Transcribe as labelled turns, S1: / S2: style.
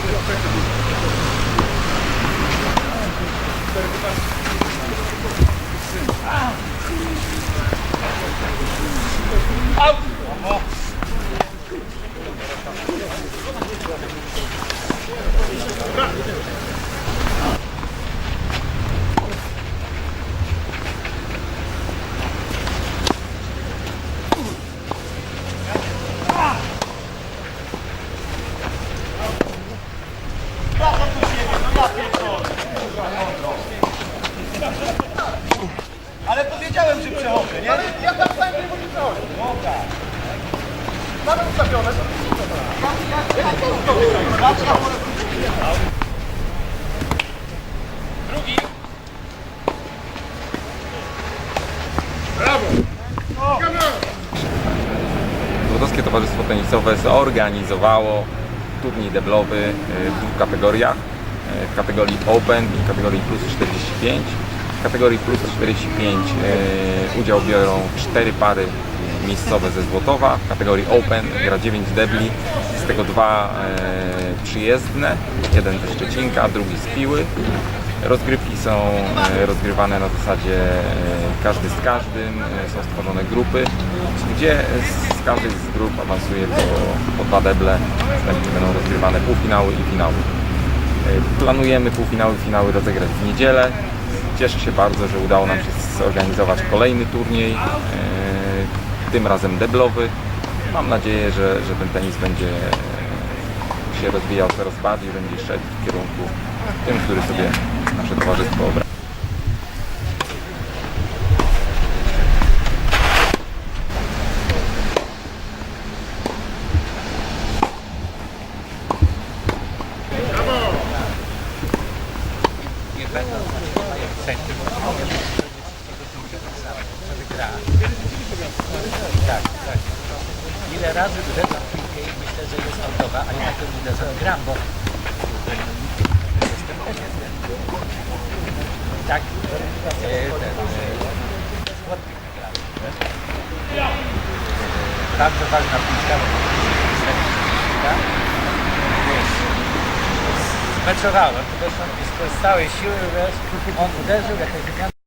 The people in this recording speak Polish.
S1: Out! Mamy ustawione.
S2: Wodowskie Towarzystwo Tenisowe zorganizowało turniej deblowy y, w dwóch kategoriach. y, W kategorii Open i kategorii Plus 45. W kategorii Plus 45 y, udział biorą cztery pary miejscowe ze Złotowa. W kategorii Open gra 9 debli, z tego dwa y, przyjezdne, jeden ze Szczecinka, drugi z Piły. Rozgrywki są e, rozgrywane na zasadzie e, każdy z każdym, e, są stworzone grupy, gdzie z każdej z grup awansuje po, po dwa deble, następnie będą rozgrywane półfinały i finały. E, Planujemy półfinały i finały rozegrać w niedzielę. Cieszę się bardzo, że udało nam się zorganizować kolejny turniej, e, tym razem deblowy. Mam nadzieję, że, że ten tenis będzie się rozwijał coraz bardziej, będzie szedł w kierunku tym, który sobie nasze towarzystwo obra.
S3: Ile razy uderzam piłkę i myślę, że jest autowa, a jednak ją uderzam gram, bo jestem pewien. Tak, e, ten, gra. E, Bardzo ważna piłka, bo. Wiesz, Zmeczowałem, uderzyłem z całej siły, wiesz, on uderzył, jakaś.